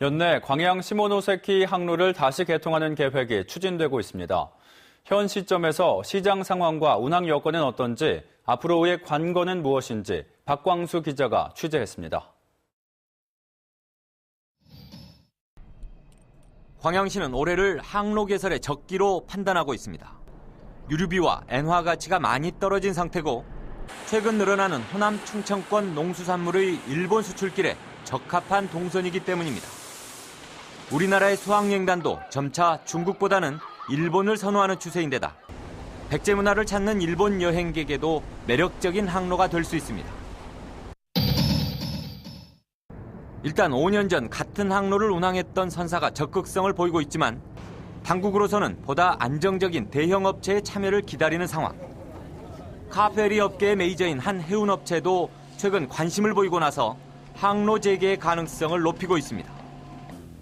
연내 광양 시모노세키 항로를 다시 개통하는 계획이 추진되고 있습니다. 현 시점에서 시장 상황과 운항 여건은 어떤지 앞으로의 관건은 무엇인지 박광수 기자가 취재했습니다. 광양시는 올해를 항로 개설의 적기로 판단하고 있습니다. 유류비와 엔화 가치가 많이 떨어진 상태고 최근 늘어나는 호남 충청권 농수산물의 일본 수출길에 적합한 동선이기 때문입니다. 우리나라의 수학여행단도 점차 중국보다는 일본을 선호하는 추세인데다 백제 문화를 찾는 일본 여행객에도 매력적인 항로가 될 수 있습니다. 일단 5년 전 같은 항로를 운항했던 선사가 적극성을 보이고 있지만 당국으로서는 보다 안정적인 대형 업체의 참여를 기다리는 상황. 카페리 업계의 메이저인 한 해운 업체도 최근 관심을 보이고 나서 항로 재개의 가능성을 높이고 있습니다.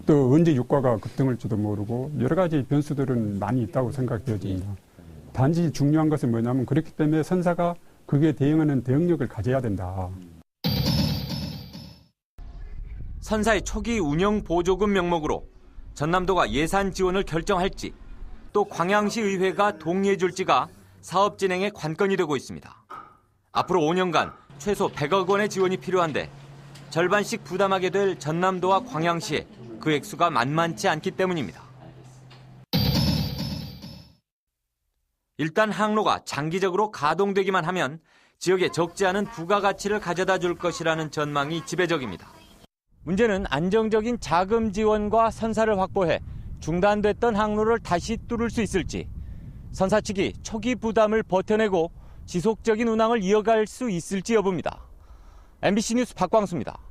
또 언제 유가가 급등할지도 모르고 여러 가지 변수들은 많이 있다고 생각되어집니다. 단지 중요한 것은 뭐냐면 그렇기 때문에 선사가 그게 대응하는 대응력을 가져야 된다. 선사의 초기 운영 보조금 명목으로 전남도가 예산 지원을 결정할지 또 광양시 의회가 동의해줄지가 사업 진행의 관건이 되고 있습니다. 앞으로 5년간 최소 100억 원의 지원이 필요한데 절반씩 부담하게 될 전남도와 광양시에 그 액수가 만만치 않기 때문입니다. 일단 항로가 장기적으로 가동되기만 하면 지역에 적지 않은 부가가치를 가져다 줄 것이라는 전망이 지배적입니다. 문제는 안정적인 자금 지원과 선사를 확보해 중단됐던 항로를 다시 뚫을 수 있을지, 선사 측이 초기 부담을 버텨내고 지속적인 운항을 이어갈 수 있을지 여부입니다. MBC 뉴스 박광수입니다.